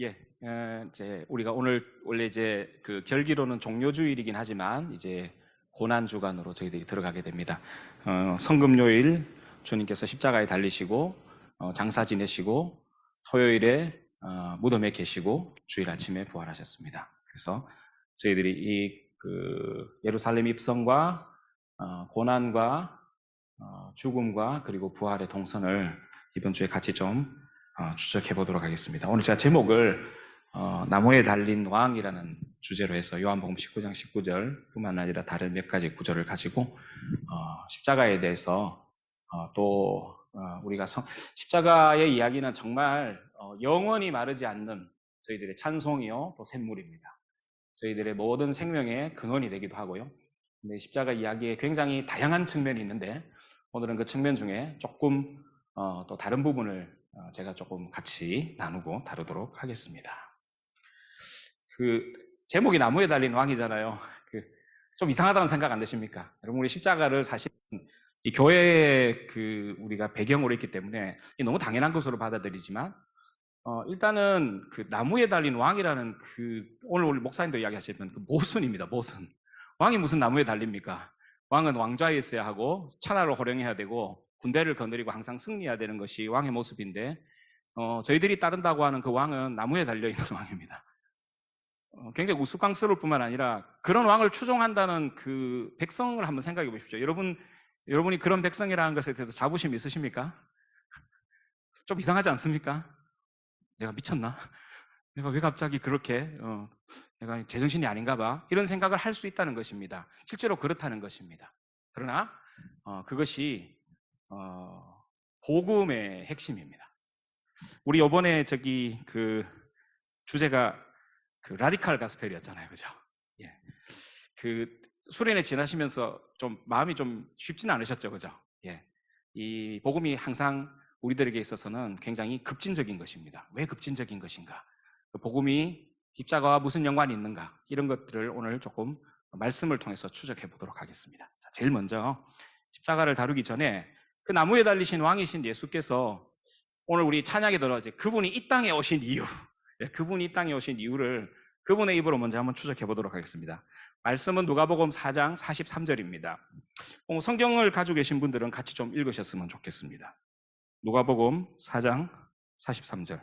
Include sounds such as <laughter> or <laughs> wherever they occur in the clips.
예, 어, 이제 우리가 오늘 원래 이제 그 결기로는 종료주일이긴 하지만 이제 고난 주간으로 저희들이 들어가게 됩니다. 어, 성금요일 주님께서 십자가에 달리시고 어, 장사 지내시고 토요일에 어, 무덤에 계시고 주일 아침에 부활하셨습니다. 그래서 저희들이 이 그 예루살렘 입성과 어, 고난과 어, 죽음과 그리고 부활의 동선을 이번 주에 같이 좀 어, 추적해 보도록 하겠습니다. 오늘 제가 제목을 어, 나무에 달린 왕이라는 주제로 해서 요한복음 19장 19절 뿐만 아니라 다른 몇 가지 구절을 가지고 어, 십자가에 대해서 어, 또 어, 우리가 성- 십자가의 이야기는 정말 어, 영원히 마르지 않는 저희들의 찬송이요 또 샘물입니다. 저희들의 모든 생명의 근원이 되기도 하고요. 근데 십자가 이야기에 굉장히 다양한 측면이 있는데 오늘은 그 측면 중에 조금 어, 또 다른 부분을 어, 제가 조금 같이 나누고 다루도록 하겠습니다. 그 제목이 나무에 달린 왕이잖아요. 그 좀 이상하다는 생각 안 드십니까? 여러분 우리 십자가를 사실 이 교회의 그 우리가 배경으로 있기 때문에 너무 당연한 것으로 받아들이지만 어, 일단은 그 나무에 달린 왕이라는 그 오늘 우리 목사님도 이야기하셨던 그 모순입니다. 모순. 왕이 무슨 나무에 달립니까? 왕은 왕좌에 있어야 하고 천하를 호령해야 되고 군대를 거느리고 항상 승리해야 되는 것이 왕의 모습인데 어, 저희들이 따른다고 하는 그 왕은 나무에 달려 있는 <laughs> 왕입니다. 어, 굉장히 우스꽝스러울 뿐만 아니라 그런 왕을 추종한다는 그 백성을 한번 생각해 보십시오. 여러분 여러분이 그런 백성이라는 것에 대해서 자부심 있으십니까? <laughs> 좀 이상하지 않습니까? 내가 미쳤나? <laughs> 내가 왜 갑자기 그렇게 어, 내가 제정신이 아닌가 봐 이런 생각을 할 수 있다는 것입니다. 실제로 그렇다는 것입니다. 그러나 어, 그것이 어, 복음의 핵심입니다. 우리 이번에 저기 그 주제가 그 라디칼 가스펠이었잖아요, 그죠? 예. 그 수련회 지나시면서 좀 마음이 좀 쉽지는 않으셨죠, 그죠? 예. 이 복음이 항상 우리들에게 있어서는 굉장히 급진적인 것입니다. 왜 급진적인 것인가? 그 복음이 십자가와 무슨 연관이 있는가? 이런 것들을 오늘 조금 말씀을 통해서 추적해 보도록 하겠습니다. 자, 제일 먼저 십자가를 다루기 전에 그 나무에 달리신 왕이신 예수께서 오늘 우리 찬양에 들어 이제 그분이 이 땅에 오신 이유, 예, 그분이 이 땅에 오신 이유를 그분의 입으로 먼저 한번 추적해 보도록 하겠습니다. 말씀은 누가복음 4장 43절입니다. 성경을 가지고 계신 분들은 같이 좀 읽으셨으면 좋겠습니다. 누가복음 4장 43절.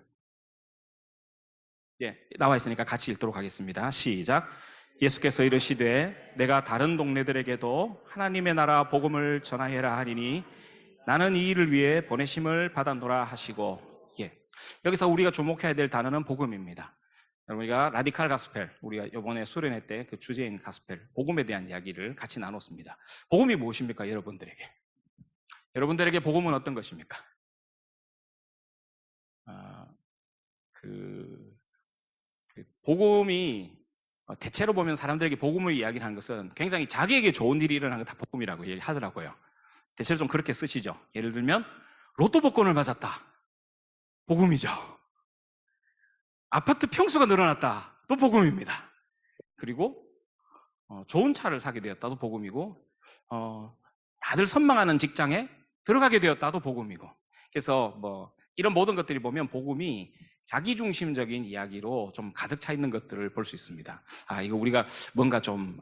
예, 나와 있으니까 같이 읽도록 하겠습니다. 시작. 예수께서 이르시되 내가 다른 동네들에게도 하나님의 나라 복음을 전하여라 하니니 나는 이 일을 위해 보내심을 받았노라 하시고 예. 여기서 우리가 주목해야 될 단어는 복음입니다. 우리가 라디칼 가스펠, 우리가 이번에 수련회 때 그 주제인 가스펠, 복음에 대한 이야기를 같이 나눴습니다. 복음이 무엇입니까, 여러분들에게? 여러분들에게 복음은 어떤 것입니까? 아, 그, 그 복음이 어, 대체로 보면 사람들에게 복음을 이야기하는 것은 굉장히 자기에게 좋은 일이 일어나는 거다 복음이라고 얘기하더라고요. 대체로 좀 그렇게 쓰시죠. 예를 들면 로또 복권을 맞았다. 복음이죠. 아파트 평수가 늘어났다. 또 복음입니다. 그리고 어, 좋은 차를 사게 되었다도 복음이고 어, 다들 선망하는 직장에 들어가게 되었다도 복음이고 그래서 뭐 이런 모든 것들이 보면 복음이 자기중심적인 이야기로 좀 가득 차 있는 것들을 볼 수 있습니다. 아 이거 우리가 뭔가 좀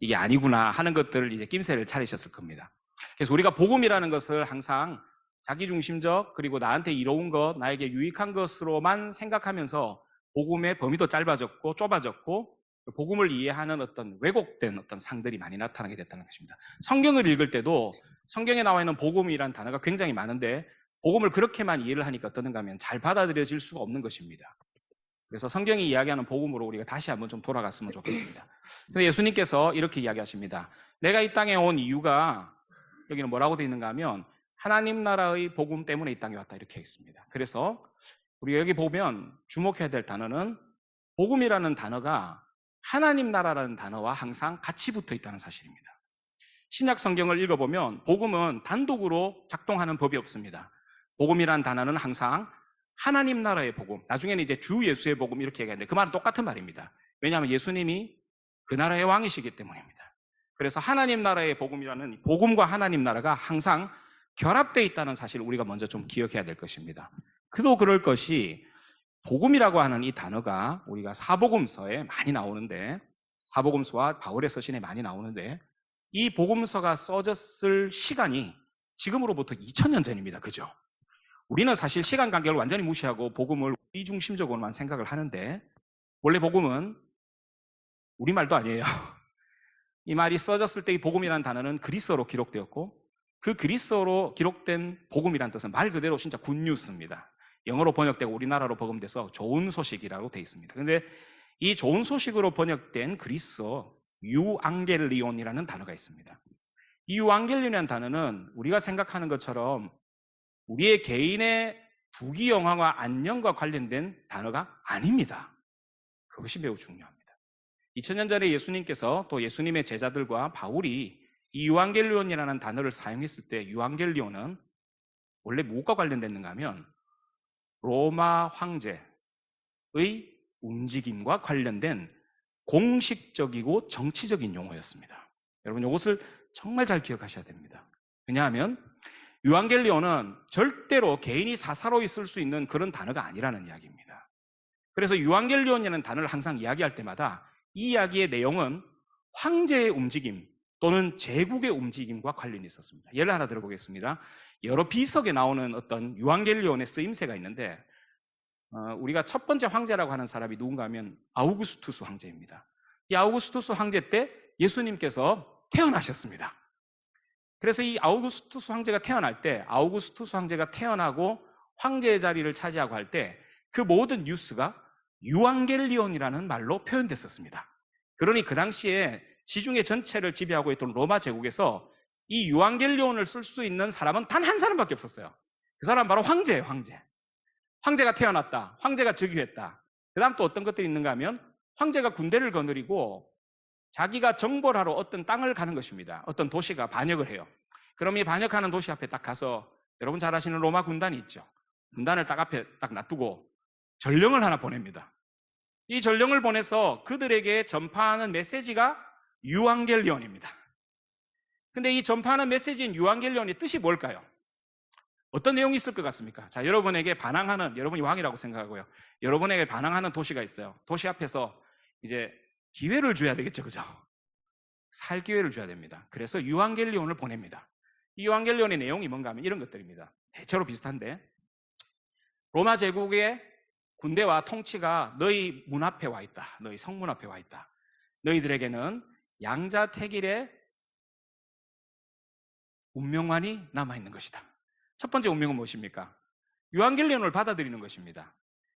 이게 아니구나 하는 것들을 이제 낌새를 차리셨을 겁니다. 그래서 우리가 복음이라는 것을 항상 자기중심적 그리고 나한테 이로운 것, 나에게 유익한 것으로만 생각하면서 복음의 범위도 짧아졌고 좁아졌고 복음을 이해하는 어떤 왜곡된 어떤 상들이 많이 나타나게 됐다는 것입니다. 성경을 읽을 때도 성경에 나와 있는 복음이란 단어가 굉장히 많은데 복음을 그렇게만 이해를 하니까 어떠는가 하면 잘 받아들여질 수가 없는 것입니다. 그래서 성경이 이야기하는 복음으로 우리가 다시 한번 좀 돌아갔으면 좋겠습니다. 근데 예수님께서 이렇게 이야기하십니다. 내가 이 땅에 온 이유가 여기는 뭐라고 되어 있는가 하면 하나님 나라의 복음 때문에 이 땅에 왔다 이렇게 있습니다. 그래서 우리가 여기 보면 주목해야 될 단어는 복음이라는 단어가 하나님 나라라는 단어와 항상 같이 붙어 있다는 사실입니다. 신약 성경을 읽어보면 복음은 단독으로 작동하는 법이 없습니다. 복음이라는 단어는 항상 하나님 나라의 복음, 나중에는 이제 주 예수의 복음 이렇게 얘기하는데 그 말은 똑같은 말입니다. 왜냐하면 예수님이 그 나라의 왕이시기 때문입니다. 그래서 하나님 나라의 복음이라는 복음과 하나님 나라가 항상 결합되어 있다는 사실을 우리가 먼저 좀 기억해야 될 것입니다. 그도 그럴 것이 복음이라고 하는 이 단어가 우리가 사복음서에 많이 나오는데 사복음서와 바울의 서신에 많이 나오는데 이 복음서가 써졌을 시간이 지금으로부터 2000년 전입니다. 그죠? 우리는 사실 시간 간격을 완전히 무시하고 복음을 이중심적으로만 생각을 하는데 원래 복음은 우리말도 아니에요. 이 말이 써졌을 때 이 복음이라는 단어는 그리스어로 기록되었고 그 그리스어로 기록된 복음이라는 뜻은 말 그대로 진짜 굿뉴스입니다. 영어로 번역되고 우리나라로 복음돼서 좋은 소식이라고 되어 있습니다. 근데 이 좋은 소식으로 번역된 그리스어 유앙겔리온이라는 단어가 있습니다. 이 유앙겔리온이라는 단어는 우리가 생각하는 것처럼 우리의 개인의 부귀 영화와 안녕과 관련된 단어가 아닙니다. 그것이 매우 중요합니다. 2000년 전에 예수님께서 또 예수님의 제자들과 바울이 이 유앙겔리온이라는 단어를 사용했을 때 유앙겔리온은 원래 무엇과 관련됐는가 하면 로마 황제의 움직임과 관련된 공식적이고 정치적인 용어였습니다. 여러분 이것을 정말 잘 기억하셔야 됩니다. 왜냐하면 유앙겔리온은 절대로 개인이 사사로이 쓸 수 있는 그런 단어가 아니라는 이야기입니다. 그래서 유앙겔리온이라는 단어를 항상 이야기할 때마다 이 이야기의 내용은 황제의 움직임 또는 제국의 움직임과 관련이 있었습니다. 예를 하나 들어보겠습니다. 여러 비석에 나오는 어떤 유앙겔리온의 쓰임새가 있는데 어, 우리가 첫 번째 황제라고 하는 사람이 누군가 하면 아우구스투스 황제입니다. 이 아우구스투스 황제 때 예수님께서 태어나셨습니다. 그래서 이 아우구스투스 황제가 태어날 때 아우구스투스 황제가 태어나고 황제의 자리를 차지하고 할 때 그 모든 뉴스가 유앙겔리온이라는 말로 표현됐었습니다. 그러니 그 당시에 지중해 전체를 지배하고 있던 로마 제국에서 이 유앙겔리온을 쓸 수 있는 사람은 단 한 사람밖에 없었어요. 그 사람 바로 황제예요, 황제. 황제가 태어났다. 황제가 즉위했다. 그 다음 또 어떤 것들이 있는가 하면 황제가 군대를 거느리고 자기가 정벌 하러 어떤 땅을 가는 것입니다. 어떤 도시가 반역을 해요. 그럼 이 반역하는 도시 앞에 딱 가서 여러분 잘 아시는 로마 군단이 있죠. 군단을 딱 앞에 딱 놔두고 전령을 하나 보냅니다. 이 전령을 보내서 그들에게 전파하는 메시지가 유앙겔리온입니다. 근데 이 전파하는 메시지인 유앙겔리온의 뜻이 뭘까요? 어떤 내용이 있을 것 같습니까? 자, 여러분에게 반항하는, 여러분이 왕이라고 생각하고요. 여러분에게 반항하는 도시가 있어요. 도시 앞에서 이제 기회를 줘야 되겠죠, 그죠? 살 기회를 줘야 됩니다. 그래서 유앙겔리온을 보냅니다. 이 유앙겔리온의 내용이 뭔가 하면 이런 것들입니다. 대체로 비슷한데, 로마 제국의 군대와 통치가 너희 문 앞에 와 있다. 너희 성문 앞에 와 있다. 너희들에게는 양자택일의 운명만이 남아있는 것이다. 첫 번째 운명은 무엇입니까? 유한겔리온을 받아들이는 것입니다.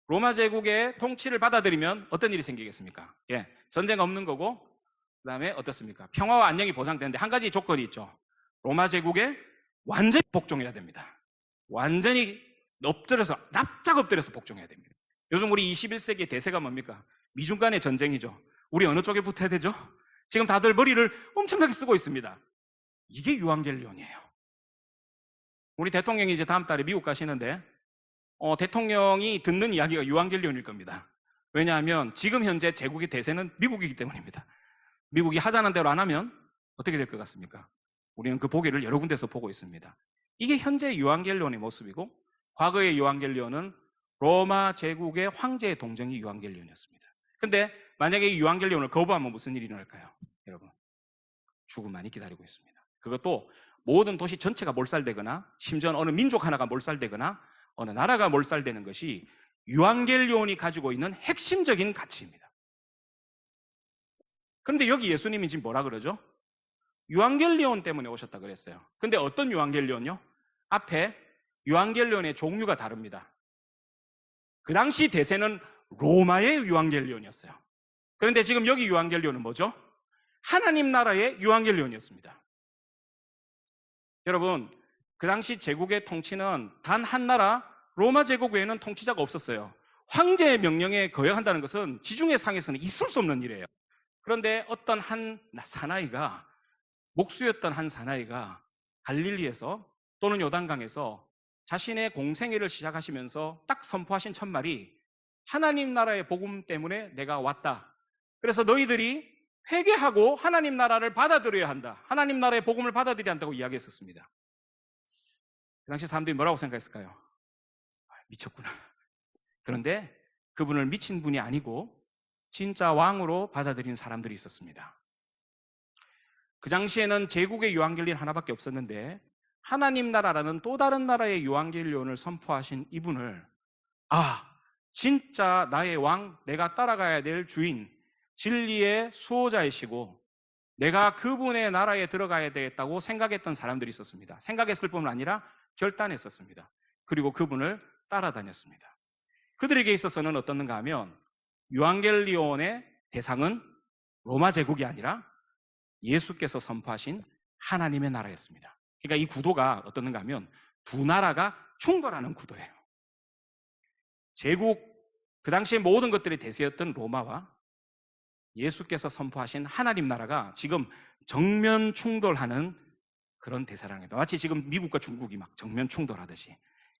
로마 제국의 통치를 받아들이면 어떤 일이 생기겠습니까? 예, 전쟁 없는 거고, 그 다음에 어떻습니까? 평화와 안녕이 보장되는데 한 가지 조건이 있죠. 로마 제국에 완전히 복종해야 됩니다. 완전히 엎드려서, 납작 엎드려서 복종해야 됩니다. 요즘 우리 21세기 대세가 뭡니까? 미중 간의 전쟁이죠. 우리 어느 쪽에 붙어야 되죠? 지금 다들 머리를 엄청나게 쓰고 있습니다. 이게 유한겔리온이에요. 우리 대통령이 이제 다음 달에 미국 가시는데 어, 대통령이 듣는 이야기가 유한겔리온일 겁니다. 왜냐하면 지금 현재 제국의 대세는 미국이기 때문입니다. 미국이 하자는 대로 안 하면 어떻게 될 것 같습니까? 우리는 그 보기를 여러 군데서 보고 있습니다. 이게 현재 유한겔리온의 모습이고 과거의 유한겔리온은 로마 제국의 황제의 동정이 유한겔리온이었습니다. 근데 만약에 이 유한겔리온을 거부하면 무슨 일이 일어날까요? 여러분 죽음만이 기다리고 있습니다. 그것도 모든 도시 전체가 몰살되거나 심지어 어느 민족 하나가 몰살되거나 어느 나라가 몰살되는 것이 유한겔리온이 가지고 있는 핵심적인 가치입니다. 그런데 여기 예수님이 지금 뭐라 그러죠? 유한겔리온 때문에 오셨다 그랬어요. 근데 어떤 유한겔리온요? 앞에 유한겔리온의 종류가 다릅니다. 그 당시 대세는 로마의 유한겔리온이었어요. 그런데 지금 여기 유한겔리온은 뭐죠? 하나님 나라의 유한겔리온이었습니다. 여러분, 그 당시 제국의 통치는 단 한 나라 로마 제국 외에는 통치자가 없었어요. 황제의 명령에 거역한다는 것은 지중해 상에서는 있을 수 없는 일이에요. 그런데 어떤 한 사나이가 목수였던 한 사나이가 갈릴리에서 또는 요단강에서 자신의 공생애를 시작하시면서 딱 선포하신 첫 말이 하나님 나라의 복음 때문에 내가 왔다. 그래서 너희들이 회개하고 하나님 나라를 받아들여야 한다. 하나님 나라의 복음을 받아들여야 한다고 이야기했었습니다. 그 당시 사람들이 뭐라고 생각했을까요? 아, 미쳤구나. 그런데 그분을 미친 분이 아니고 진짜 왕으로 받아들인 사람들이 있었습니다. 그 당시에는 제국의 유한겔린 하나밖에 없었는데 하나님 나라라는 또 다른 나라의 유한겔리온을 선포하신 이분을 아 진짜 나의 왕 내가 따라가야 될 주인 진리의 수호자이시고 내가 그분의 나라에 들어가야 되겠다고 생각했던 사람들이 있었습니다. 생각했을 뿐만 아니라 결단했었습니다. 그리고 그분을 따라다녔습니다. 그들에게 있어서는 어떻는가 하면 유앙겔리온의 대상은 로마 제국이 아니라 예수께서 선포하신 하나님의 나라였습니다. 그러니까 이 구도가 어떻는가 하면 두 나라가 충돌하는 구도예요. 제국 그 당시에 모든 것들이 대세였던 로마와 예수께서 선포하신 하나님 나라가 지금 정면 충돌하는 그런 거예요. 마치 지금 미국과 중국이 막 정면 충돌하듯이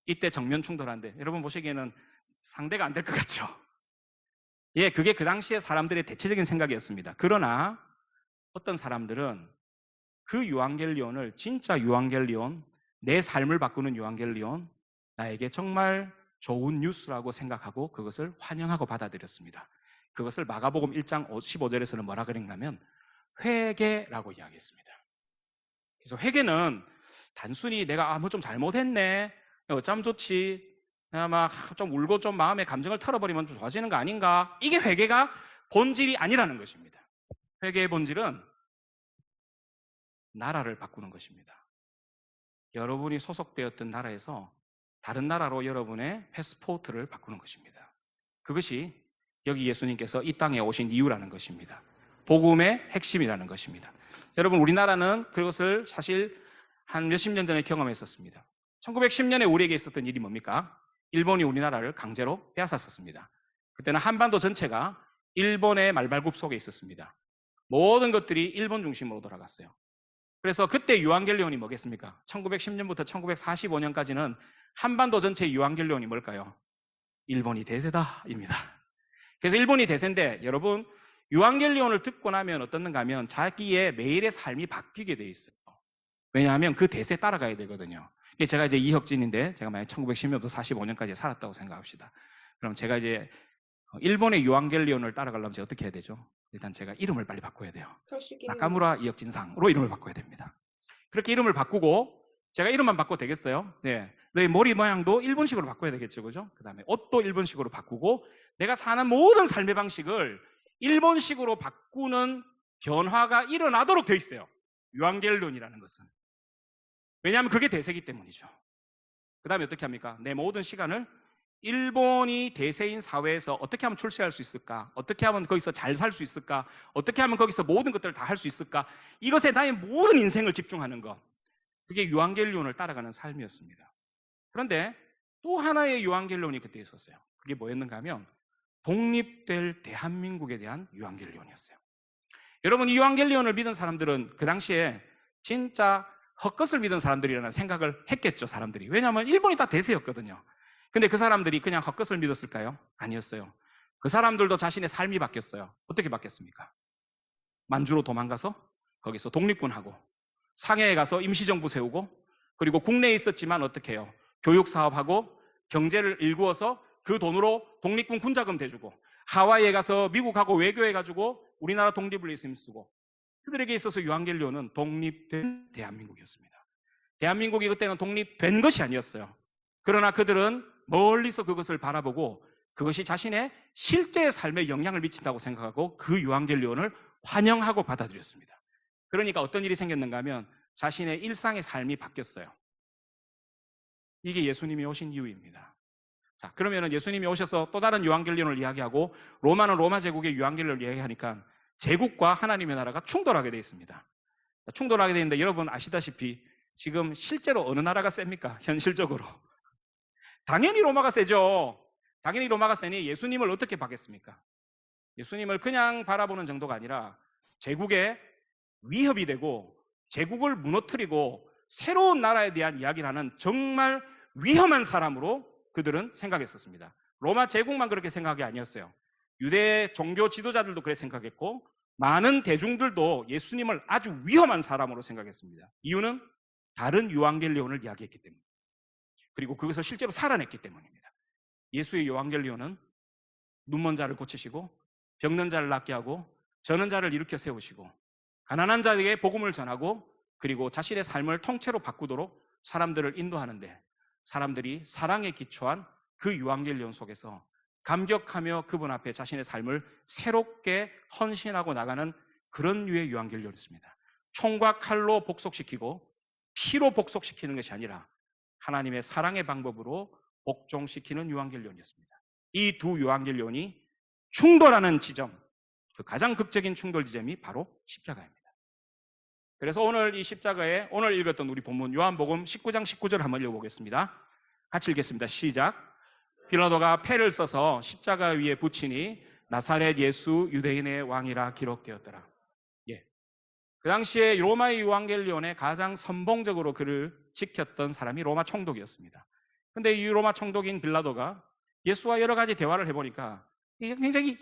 이때 정면 충돌하는데 여러분 보시기에는 상대가 안 될 것 같죠? 예, 그게 그 당시에 사람들의 대체적인 생각이었습니다. 그러나 어떤 사람들은 그 유앙겔리온을 진짜 유앙겔리온, 내 삶을 바꾸는 유앙겔리온, 나에게 정말 좋은 뉴스라고 생각하고 그것을 환영하고 받아들였습니다. 그것을 마가복음 1장 15절에서는 뭐라 그랬냐면 회개라고 이야기했습니다. 그래서 회개는 단순히 내가 아, 뭐 좀 잘못했네. 어쩜 좋지. 내가 막좀 울고 좀 마음의 감정을 털어버리면 좀 좋아지는 거 아닌가? 이게 회개가 본질이 아니라는 것입니다. 회개의 본질은 나라를 바꾸는 것입니다. 여러분이 소속되었던 나라에서 다른 나라로 여러분의 패스포트를 바꾸는 것입니다. 그것이 여기 예수님께서 이 땅에 오신 이유라는 것입니다. 복음의 핵심이라는 것입니다. 여러분, 우리나라는 그것을 사실 한 몇십 년 전에 경험했었습니다. 1910년에 우리에게 있었던 일이 뭡니까? 일본이 우리나라를 강제로 빼앗았었습니다. 그때는 한반도 전체가 일본의 말발굽 속에 있었습니다. 모든 것들이 일본 중심으로 돌아갔어요. 그래서 그때 유한겔리온이 뭐겠습니까? 1910년부터 1945년까지는 한반도 전체 유한겔리온이 뭘까요? 일본이 대세다입니다. 그래서 일본이 대세인데 여러분 유한겔리온을 듣고 나면 어떻는가 하면 자기의 매일의 삶이 바뀌게 돼 있어요. 왜냐하면 그 대세에 따라가야 되거든요. 제가 이제 이혁진인데 제가 만약 1910년부터 45년까지 살았다고 생각합시다. 그럼 제가 이제 일본의 유한겔리온을 따라가려면 어떻게 해야 되죠? 일단 제가 이름을 빨리 바꿔야 돼요. 나카무라 이혁진상으로 이름을 바꿔야 됩니다. 그렇게 이름을 바꾸고 제가 이름만 바꿔도 되겠어요? 네. 내 머리 모양도 일본식으로 바꿔야 되겠죠, 그죠? 그 다음에 옷도 일본식으로 바꾸고 내가 사는 모든 삶의 방식을 일본식으로 바꾸는 변화가 일어나도록 돼 있어요. 유한겔론이라는 것은. 왜냐하면 그게 대세기 때문이죠. 그 다음에 어떻게 합니까? 내 모든 시간을 일본이 대세인 사회에서 어떻게 하면 출세할 수 있을까? 어떻게 하면 거기서 잘 살 수 있을까? 어떻게 하면 거기서 모든 것들을 다 할 수 있을까? 이것에 나의 모든 인생을 집중하는 것. 그게 유한겔론을 따라가는 삶이었습니다. 그런데 또 하나의 유한겔론이 그때 있었어요. 그게 뭐였는가 하면 독립될 대한민국에 대한 유한겔리온이었어요. 여러분 이 유한겔리온을 믿은 사람들은 그 당시에 진짜 헛것을 믿은 사람들이라는 생각을 했겠죠 사람들이 왜냐하면 일본이 다 대세였거든요 근데 그 사람들이 그냥 헛것을 믿었을까요? 아니었어요 그 사람들도 자신의 삶이 바뀌었어요 어떻게 바뀌었습니까? 만주로 도망가서 거기서 독립군하고 상해에 가서 임시정부 세우고 그리고 국내에 있었지만 어떻게 해요? 교육 사업하고 경제를 일구어서 그 돈으로 독립군 군자금 대주고 하와이에 가서 미국하고 외교해 가지고 우리나라 독립을 위해서 힘쓰고 그들에게 있어서 유한겔리온은 독립된 대한민국이었습니다. 대한민국이 그때는 독립된 것이 아니었어요. 그러나 그들은 멀리서 그것을 바라보고 그것이 자신의 실제 삶에 영향을 미친다고 생각하고 그 유한겔리온을 환영하고 받아들였습니다. 그러니까 어떤 일이 생겼는가 하면 자신의 일상의 삶이 바뀌었어요. 이게 예수님이 오신 이유입니다. 자, 그러면 예수님이 오셔서 또 다른 유한겔리온을 이야기하고 로마는 로마 제국의 유한겔리온을 이야기하니까 제국과 하나님의 나라가 충돌하게 되어 있습니다. 충돌하게 되는데 여러분 아시다시피 지금 실제로 어느 나라가 셉니까? <laughs> 현실적으로. 당연히 로마가 세죠. 당연히 로마가 세니 예수님을 어떻게 받겠습니까? 예수님을 그냥 바라보는 정도가 아니라 제국의 위협이 되고 제국을 무너뜨리고 새로운 나라에 대한 이야기를 하는 정말 위험한 사람으로 그들은 생각했었습니다. 로마 제국만 그렇게 생각이 아니었어요. 유대 종교 지도자들도 그렇게 생각했고 많은 대중들도 예수님을 아주 위험한 사람으로 생각했습니다. 이유는 다른 유앙겔리온을 이야기했기 때문에 그리고 그것을 실제로 살아냈기 때문입니다. 예수의 요한겔리온은 눈먼 자를 고치시고 병든 자를 낫게 하고 저는 자를 일으켜 세우시고 가난한 자에게 복음을 전하고 그리고 자신의 삶을 통째로 바꾸도록 사람들을 인도하는데 사람들이 사랑에 기초한 그 유앙겔리온 속에서 감격하며 그분 앞에 자신의 삶을 새롭게 헌신하고 나가는 그런 류의 유앙겔리온이었습니다. 총과 칼로 복속시키고 피로 복속시키는 것이 아니라 하나님의 사랑의 방법으로 복종시키는 유앙겔리온이었습니다. 이두 유앙겔리온이 충돌하는 지점, 그 가장 극적인 충돌 지점이 바로 십자가입니다. 그래서 오늘 이 십자가에 오늘 읽었던 우리 본문 요한복음 19장 19절 한번 읽어보겠습니다. 같이 읽겠습니다. 시작. 빌라도가 패를 써서 십자가 위에 붙이니 나사렛 예수 유대인의 왕이라 기록되었더라. 예. 그 당시에 로마의 유앙겔리온에 가장 선봉적으로 그를 지켰던 사람이 로마 총독이었습니다. 근데 이 로마 총독인 빌라도가 예수와 여러 가지 대화를 해보니까 굉장히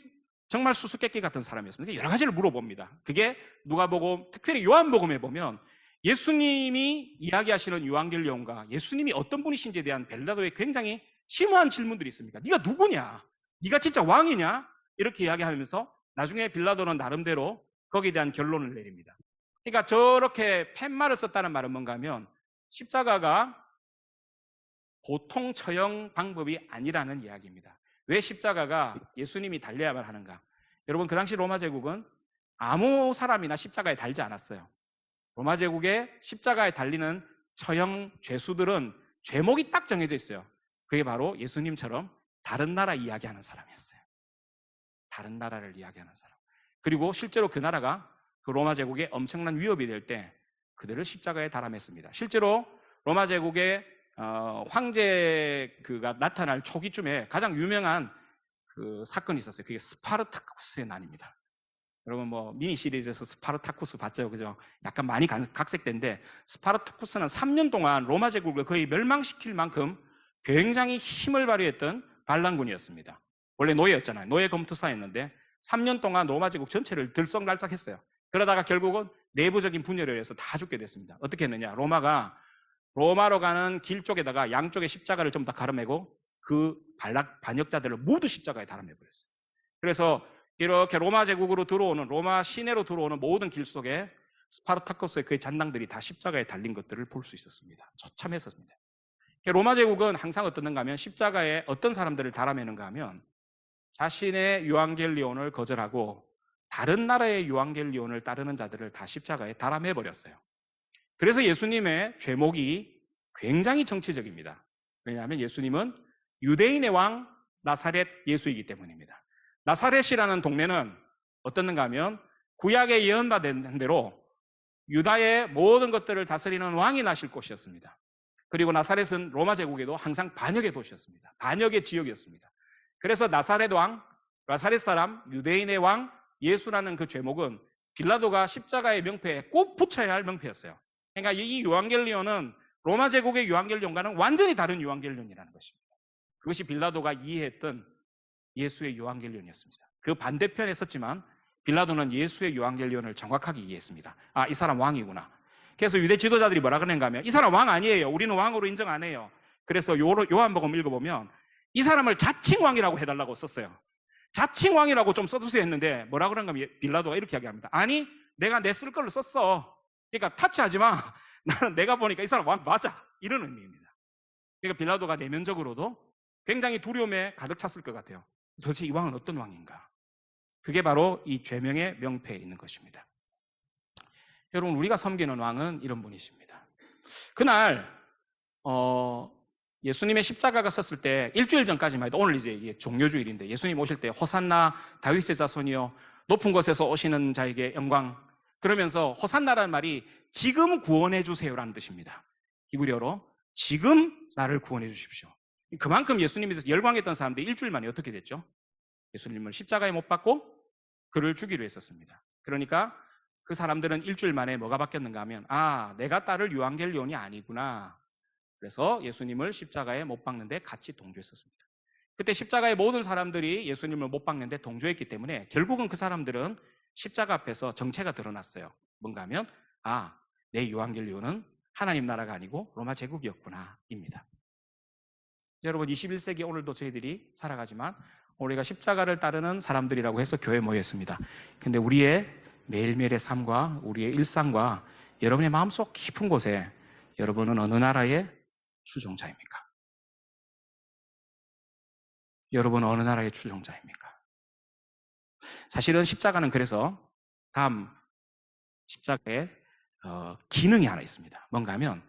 정말 수수께끼 같은 사람이었습니다. 여러 가지를 물어봅니다. 그게 누가복음, 특별히 요한복음에 보면 예수님이 이야기하시는 유앙겔리온과 예수님이 어떤 분이신지에 대한 빌라도의 굉장히 심오한 질문들이 있습니다. 네가 누구냐? 네가 진짜 왕이냐? 이렇게 이야기하면서 나중에 빌라도는 나름대로 거기에 대한 결론을 내립니다. 그러니까 저렇게 팻말을 썼다는 말은 뭔가 하면 십자가가 보통 처형 방법이 아니라는 이야기입니다. 왜 십자가가 예수님이 달려야만 하는가? 여러분 그 당시 로마 제국은 아무 사람이나 십자가에 달지 않았어요. 로마 제국의 십자가에 달리는 처형 죄수들은 죄목이 딱 정해져 있어요. 그게 바로 예수님처럼 다른 나라 이야기하는 사람이었어요. 다른 나라를 이야기하는 사람. 그리고 실제로 그 나라가 그 로마 제국에 엄청난 위협이 될 때 그들을 십자가에 달아맸습니다. 실제로 로마 제국의 어, 황제 그가 나타날 초기쯤에 가장 유명한 그 사건이 있었어요. 그게 스파르타쿠스의 난입니다. 여러분 뭐 미니 시리즈에서 스파르타쿠스 봤죠, 그죠? 약간 많이 각색된데 스파르타쿠스는 3년 동안 로마 제국을 거의 멸망시킬 만큼 굉장히 힘을 발휘했던 반란군이었습니다. 원래 노예였잖아요. 노예 검투사였는데 3년 동안 로마 제국 전체를 들썩날썩했어요. 그러다가 결국은 내부적인 분열에 의해서 다 죽게 됐습니다. 어떻게 했느냐? 로마가 로마로 가는 길 쪽에다가 양쪽에 십자가를 좀다 가름매고 그 반락 반역자들을 모두 십자가에 달아매 버렸어요. 그래서 이렇게 로마 제국으로 들어오는 로마 시내로 들어오는 모든 길 속에 스파르타코스의 그의 잔당들이 다 십자가에 달린 것들을 볼 수 있었습니다. 처참했었습니다. 로마 제국은 항상 어떻는가 하면 십자가에 어떤 사람들을 달아매는가 하면 자신의 유앙겔리온을 거절하고 다른 나라의 유앙겔리온을 따르는 자들을 다 십자가에 달아매 버렸어요. 그래서 예수님의 죄목이 굉장히 정치적입니다. 왜냐하면 예수님은 유대인의 왕 나사렛 예수이기 때문입니다. 나사렛이라는 동네는 어떻는가 하면 구약에 예언받은 대로 유다의 모든 것들을 다스리는 왕이 나실 곳이었습니다. 그리고 나사렛은 로마 제국에도 항상 반역의 도시였습니다. 반역의 지역이었습니다. 그래서 나사렛 왕, 나사렛 사람, 유대인의 왕, 예수라는 그 제목은 빌라도가 십자가의 명패에 꼭 붙여야 할 명패였어요. 그러니까 이 유앙겔리온은 로마 제국의 유앙겔리온과는 완전히 다른 유앙겔리온이라는 것입니다. 그것이 빌라도가 이해했던 예수의 유앙겔리온이었습니다. 그 반대편에 섰지만 빌라도는 예수의 유앙겔리온을 정확하게 이해했습니다. 아, 이 사람 왕이구나. 그래서 유대 지도자들이 뭐라 그러는가 하면 이 사람 왕 아니에요. 우리는 왕으로 인정 안 해요. 그래서 요한복음 읽어보면 이 사람을 자칭 왕이라고 해달라고 썼어요. 자칭 왕이라고 좀 써주세요 했는데 뭐라 그런가 빌라도가 이렇게 이야기합니다. 아니, 내가 내 쓸 걸로 썼어. 그러니까 타치하지 마. <laughs> 나는 내가 보니까 이 사람 왕 맞아. 이런 의미입니다. 그러니까 빌라도가 내면적으로도 굉장히 두려움에 가득 찼을 것 같아요. 도대체 이 왕은 어떤 왕인가? 그게 바로 이 죄명의 명패에 있는 것입니다. 여러분, 우리가 섬기는 왕은 이런 분이십니다. 그날, 어, 예수님의 십자가가 섰을 때 일주일 전까지만 해도 오늘 이제 종료주일인데 예수님 오실 때 호산나 다윗의 자손이요 높은 곳에서 오시는 자에게 영광 그러면서 호산나라는 말이 지금 구원해 주세요라는 뜻입니다. 히브리어로 지금 나를 구원해 주십시오. 그만큼 예수님에 대해서 열광했던 사람들이 일주일 만에 어떻게 됐죠? 예수님을 십자가에 못 박고 그를 죽이려 했었습니다. 그러니까 그 사람들은 일주일 만에 뭐가 바뀌었는가 하면 아 내가 딸을 유앙겔리온이 아니구나. 그래서 예수님을 십자가에 못 박는데 같이 동조했었습니다. 그때 십자가의 모든 사람들이 예수님을 못 박는데 동조했기 때문에 결국은 그 사람들은 십자가 앞에서 정체가 드러났어요. 뭔가 하면 아, 내 유앙겔리온은 하나님 나라가 아니고 로마 제국이었구나 입니다. 여러분 21세기 오늘도 저희들이 살아가지만 우리가 십자가를 따르는 사람들이라고 해서 교회에 모였습니다. 근데 우리의 매일매일의 삶과 우리의 일상과 여러분의 마음속 깊은 곳에 여러분은 어느 나라의 추종자입니까? 여러분은 어느 나라의 추종자입니까? 사실은 십자가는 그래서 다음 십자가에 어, 기능이 하나 있습니다. 뭔가 하면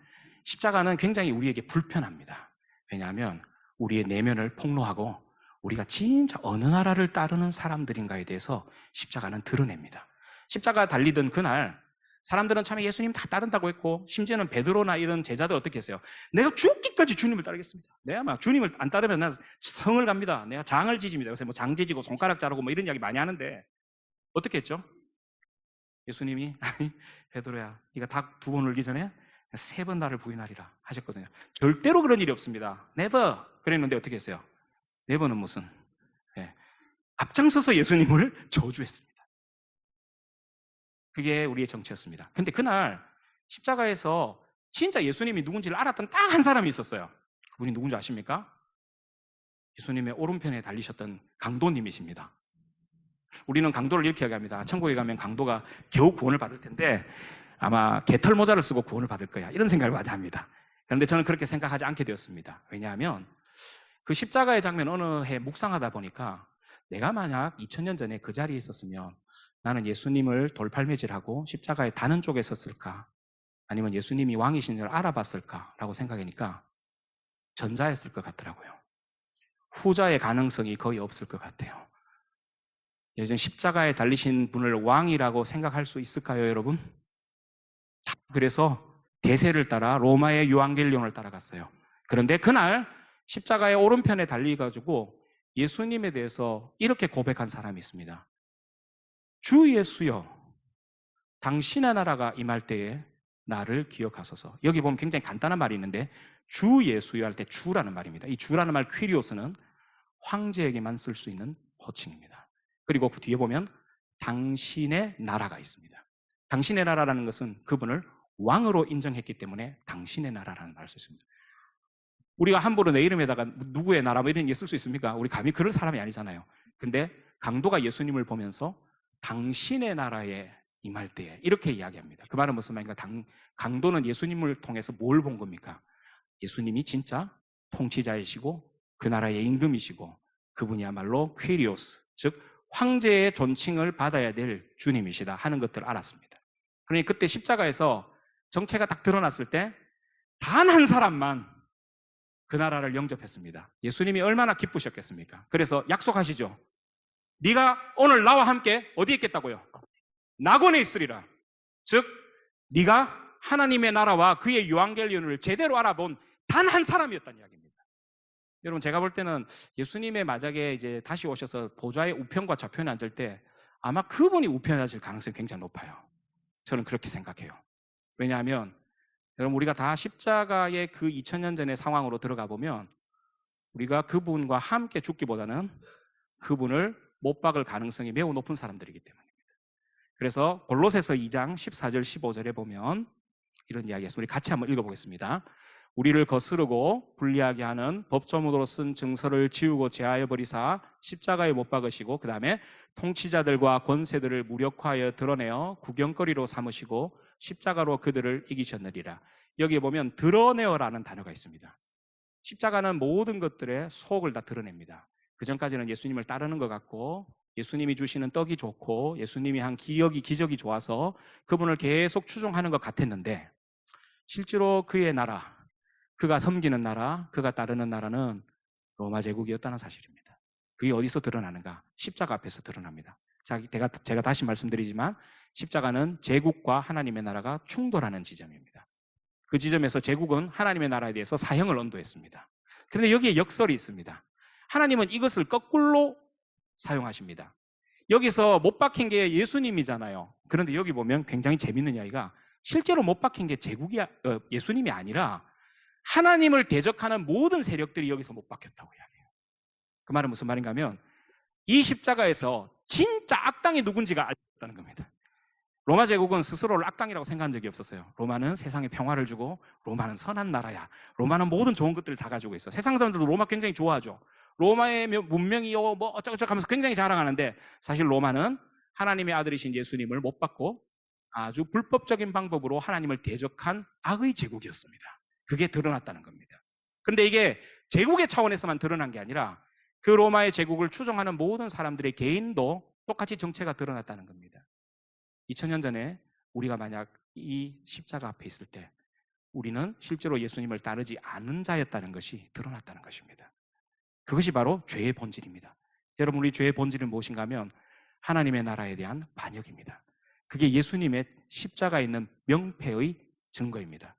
십자가는 굉장히 우리에게 불편합니다. 왜냐하면 우리의 내면을 폭로하고 우리가 진짜 어느 나라를 따르는 사람들인가에 대해서 십자가는 드러냅니다. 십자가 달리던 그날 사람들은 참 예수님 다 따른다고 했고 심지어는 베드로나 이런 제자들 어떻게 했어요? 내가 죽기까지 주님을 따르겠습니다. 내가 막 주님을 안 따르면 난 성을 갑니다. 내가 장을 지집니다. 그래서 뭐 장지지고 손가락 자르고 뭐 이런 이야기 많이 하는데 어떻게 했죠? 예수님이 <laughs> 아니 베드로야 네가 닭 두 번 울기 전에 세 번 나를 부인하리라 하셨거든요. 절대로 그런 일이 없습니다. never 그랬는데 어떻게 했어요? 네번은 무슨 예. 앞장서서 예수님을 저주했습니다. 그게 우리의 정체였습니다. 근데 그날 십자가에서 진짜 예수님이 누군지를 알았던 딱 한 사람이 있었어요. 그분이 누군지 아십니까? 예수님의 오른편에 달리셨던 강도님이십니다. 우리는 강도를 이렇게 얘기합니다. 천국에 가면 강도가 겨우 구원을 받을 텐데 아마 개털 모자를 쓰고 구원을 받을 거야. 이런 생각을 많이 합니다. 그런데 저는 그렇게 생각하지 않게 되었습니다. 왜냐하면 그 십자가의 장면 어느 해 묵상하다 보니까 내가 만약 2000년 전에 그 자리에 있었으면 나는 예수님을 돌팔매질하고 십자가에 다는 쪽에 섰을까? 아니면 예수님이 왕이신 줄 알아봤을까? 라고 생각하니까 전자였을 것 같더라고요. 후자의 가능성이 거의 없을 것 같아요. 요즘 십자가에 달리신 분을 왕이라고 생각할 수 있을까요, 여러분? 그래서 대세를 따라 로마의 유앙겔리온을 따라갔어요. 그런데 그날 십자가의 오른편에 달리가지고 예수님에 대해서 이렇게 고백한 사람이 있습니다. 주 예수여, 당신의 나라가 임할 때에 나를 기억하소서. 여기 보면 굉장히 간단한 말이 있는데 주 예수여 할 때 주라는 말입니다. 이 주라는 말 퀴리오스는 황제에게만 쓸 수 있는 호칭입니다. 그리고 그 뒤에 보면 당신의 나라가 있습니다. 당신의 나라라는 것은 그분을 왕으로 인정했기 때문에 당신의 나라라는 말을 썼습니다. 우리가 함부로 내 이름에다가 누구의 나라 뭐 이런 게쓸수 있습니까? 우리 감히 그럴 사람이 아니잖아요. 근데 강도가 예수님을 보면서 당신의 나라에 임할 때에 이렇게 이야기합니다. 그 말은 무슨 말인가? 당, 강도는 예수님을 통해서 뭘 본 겁니까? 예수님이 진짜 통치자이시고 그 나라의 임금이시고 그분이야말로 퀴리오스 즉 황제의 존칭을 받아야 될 주님이시다 하는 것들을 알았습니다. 그러니 그때 십자가에서 정체가 딱 드러났을 때 단 한 사람만 그 나라를 영접했습니다. 예수님이 얼마나 기쁘셨겠습니까? 그래서 약속하시죠. 네가 오늘 나와 함께 어디에 있겠다고요? 낙원에 있으리라. 즉 네가 하나님의 나라와 그의 유앙겔리온을 제대로 알아본 단 한 사람이었다는 이야기입니다. 여러분 제가 볼 때는 예수님의 마작에 이제 다시 오셔서 보좌의 우편과 좌편에 앉을 때 아마 그분이 우편에 앉을 가능성이 굉장히 높아요. 저는 그렇게 생각해요. 왜냐하면 여러분 우리가 다 십자가의 그 2000년 전의 상황으로 들어가 보면 우리가 그분과 함께 죽기보다는 그분을 못 박을 가능성이 매우 높은 사람들이기 때문입니다. 그래서 골로새서 2장 14절 15절에 보면 이런 이야기였습니다. 우리 같이 한번 읽어보겠습니다. 우리를 거스르고 불리하게 하는 법조문으로 쓴 증서를 지우고 제하여 버리사 십자가에 못 박으시고 그 다음에 통치자들과 권세들을 무력화하여 드러내어 구경거리로 삼으시고 십자가로 그들을 이기셨느리라. 여기에 보면 드러내어라는 단어가 있습니다. 십자가는 모든 것들의 속을 다 드러냅니다. 그 전까지는 예수님을 따르는 것 같고 예수님이 주시는 떡이 좋고 예수님이 한 기억이 기적이 좋아서 그분을 계속 추종하는 것 같았는데 실제로 그의 나라, 그가 섬기는 나라, 그가 따르는 나라는 로마 제국이었다는 사실입니다. 그게 어디서 드러나는가? 십자가 앞에서 드러납니다. 자, 제가, 제가 다시 말씀드리지만 십자가는 제국과 하나님의 나라가 충돌하는 지점입니다. 그 지점에서 제국은 하나님의 나라에 대해서 사형을 언도했습니다. 그런데 여기에 역설이 있습니다. 하나님은 이것을 거꾸로 사용하십니다. 여기서 못 박힌 게 예수님이잖아요. 그런데 여기 보면 굉장히 재밌는 이야기가 실제로 못 박힌 게 제국이 어, 예수님이 아니라 하나님을 대적하는 모든 세력들이 여기서 못 박혔다고 이야기해요. 그 말은 무슨 말인가 하면 이 십자가에서 진짜 악당이 누군지가 알렸다는 겁니다. 로마 제국은 스스로를 악당이라고 생각한 적이 없었어요. 로마는 세상에 평화를 주고 로마는 선한 나라야. 로마는 모든 좋은 것들을 다 가지고 있어. 세상 사람들도 로마 굉장히 좋아하죠. 로마의 명- 문명이요 뭐 어쩌고저쩌고 하면서 굉장히 자랑하는데 사실 로마는 하나님의 아들이신 예수님을 못 받고 아주 불법적인 방법으로 하나님을 대적한 악의 제국이었습니다. 그게 드러났다는 겁니다. 근데 이게 제국의 차원에서만 드러난 게 아니라 그 로마의 제국을 추종하는 모든 사람들의 개인도 똑같이 정체가 드러났다는 겁니다. 2000년 전에 우리가 만약 이 십자가 앞에 있을 때 우리는 실제로 예수님을 따르지 않은 자였다는 것이 드러났다는 것입니다. 그것이 바로 죄의 본질입니다. 여러분, 우리 죄의 본질은 무엇인가 하면 하나님의 나라에 대한 반역입니다. 그게 예수님의 십자가에 있는 명패의 증거입니다.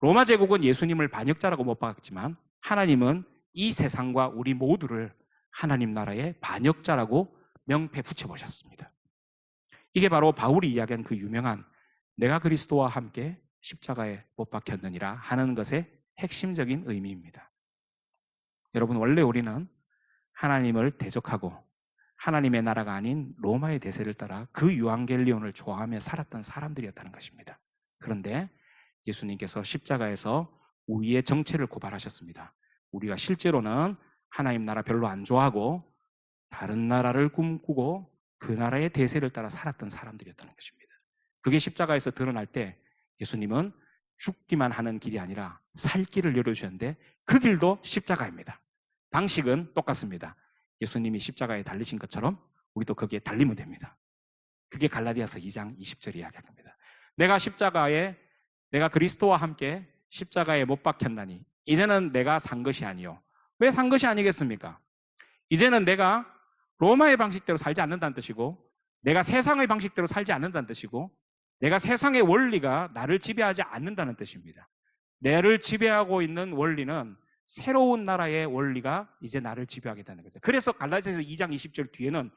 로마 제국은 예수님을 반역자라고 못 봤지만 하나님은 이 세상과 우리 모두를 하나님 나라의 반역자라고 명패 붙여보셨습니다. 이게 바로 바울이 이야기한 그 유명한 내가 그리스도와 함께 십자가에 못 박혔느니라 하는 것의 핵심적인 의미입니다. 여러분, 원래 우리는 하나님을 대적하고 하나님의 나라가 아닌 로마의 대세를 따라 그 유앙겔리온을 좋아하며 살았던 사람들이었다는 것입니다. 그런데 예수님께서 십자가에서 우리의 정체를 고발하셨습니다. 우리가 실제로는 하나님 나라 별로 안 좋아하고 다른 나라를 꿈꾸고 그 나라의 대세를 따라 살았던 사람들이었다는 것입니다. 그게 십자가에서 드러날 때 예수님은 죽기만 하는 길이 아니라 살 길을 열어주셨는데 그 길도 십자가입니다. 방식은 똑같습니다. 예수님이 십자가에 달리신 것처럼 우리도 거기에 달리면 됩니다. 그게 갈라디아서 2장 20절 이야기합니다. 내가 십자가에 내가 그리스도와 함께 십자가에 못 박혔나니 이제는 내가 산 것이 아니요. 왜 산 것이 아니겠습니까? 이제는 내가 로마의 방식대로 살지 않는다는 뜻이고 내가 세상의 방식대로 살지 않는다는 뜻이고 내가 세상의 원리가 나를 지배하지 않는다는 뜻입니다. 나를 지배하고 있는 원리는 새로운 나라의 원리가 이제 나를 지배하겠다는 거죠. 그래서 갈라디아서 2장 20절 뒤에는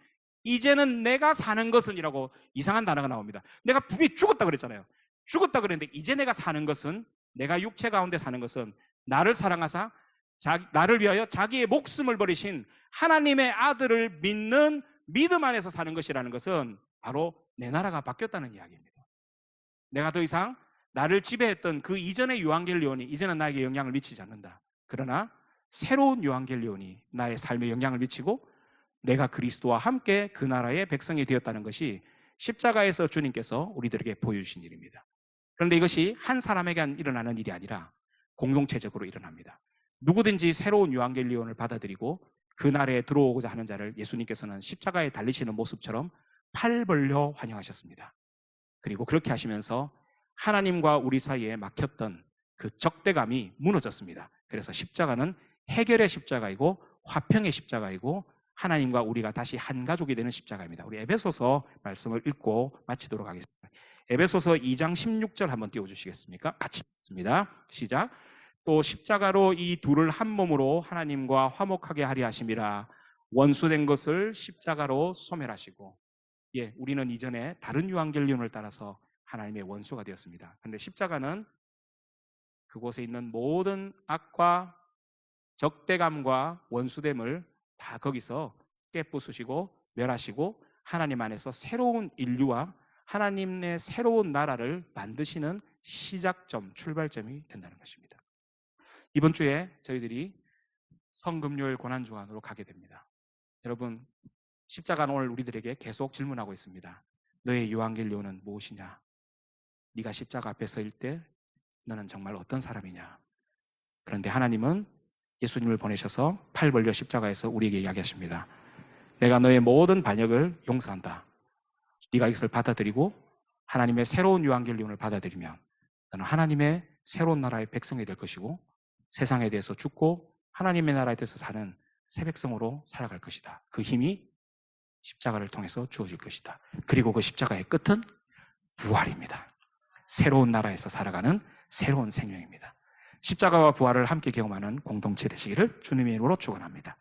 이제는 내가 사는 것은이라고 이상한 단어가 나옵니다. 내가 분명히 죽었다 그랬잖아요. 죽었다 그랬는데 이제 내가 사는 것은 내가 육체 가운데 사는 것은 나를 사랑하사 자, 나를 위하여 자기의 목숨을 버리신 하나님의 아들을 믿는 믿음 안에서 사는 것이라는 것은 바로 내 나라가 바뀌었다는 이야기입니다. 내가 더 이상 나를 지배했던 그 이전의 유앙겔리온이 이제는 나에게 영향을 미치지 않는다. 그러나 새로운 유앙겔리온이 나의 삶에 영향을 미치고 내가 그리스도와 함께 그 나라의 백성이 되었다는 것이 십자가에서 주님께서 우리들에게 보여주신 일입니다. 그런데 이것이 한 사람에게 일어나는 일이 아니라 공동체적으로 일어납니다. 누구든지 새로운 유앙겔리온을 받아들이고 그 나라에 들어오고자 하는 자를 예수님께서는 십자가에 달리시는 모습처럼 팔 벌려 환영하셨습니다. 그리고 그렇게 하시면서 하나님과 우리 사이에 막혔던 그 적대감이 무너졌습니다. 그래서 십자가는 해결의 십자가이고 화평의 십자가이고 하나님과 우리가 다시 한 가족이 되는 십자가입니다. 우리 에베소서 말씀을 읽고 마치도록 하겠습니다. 에베소서 2장 16절 한번 띄워 주시겠습니까? 같이 읽습니다. 시작. 또 십자가로 이 둘을 한 몸으로 하나님과 화목하게 하리 하심이라 원수된 것을 십자가로 소멸하시고 예, 우리는 이전에 다른 유앙겔리온을 따라서 하나님의 원수가 되었습니다. 근데 십자가는 그곳에 있는 모든 악과 적대감과 원수됨을 다 거기서 깨부수시고 멸하시고 하나님 안에서 새로운 인류와 하나님의 새로운 나라를 만드시는 시작점, 출발점이 된다는 것입니다. 이번 주에 저희들이 성금요일 고난 주간으로 가게 됩니다. 여러분, 십자가는 오늘 우리들에게 계속 질문하고 있습니다. 너의 유앙겔리온은 무엇이냐? 네가 십자가 앞에 서일 때 너는 정말 어떤 사람이냐? 그런데 하나님은 예수님을 보내셔서 팔 벌려 십자가에서 우리에게 이야기하십니다. 내가 너의 모든 반역을 용서한다. 네가 이것을 받아들이고 하나님의 새로운 유앙겔리온을 받아들이면 너는 하나님의 새로운 나라의 백성이 될 것이고 세상에 대해서 죽고 하나님의 나라에 대해서 사는 새 백성으로 살아갈 것이다. 그 힘이 십자가를 통해서 주어질 것이다. 그리고 그 십자가의 끝은 부활입니다. 새로운 나라에서 살아가는 새로운 생명입니다. 십자가와 부활을 함께 경험하는 공동체 되시기를 주님의 이름으로 축원합니다.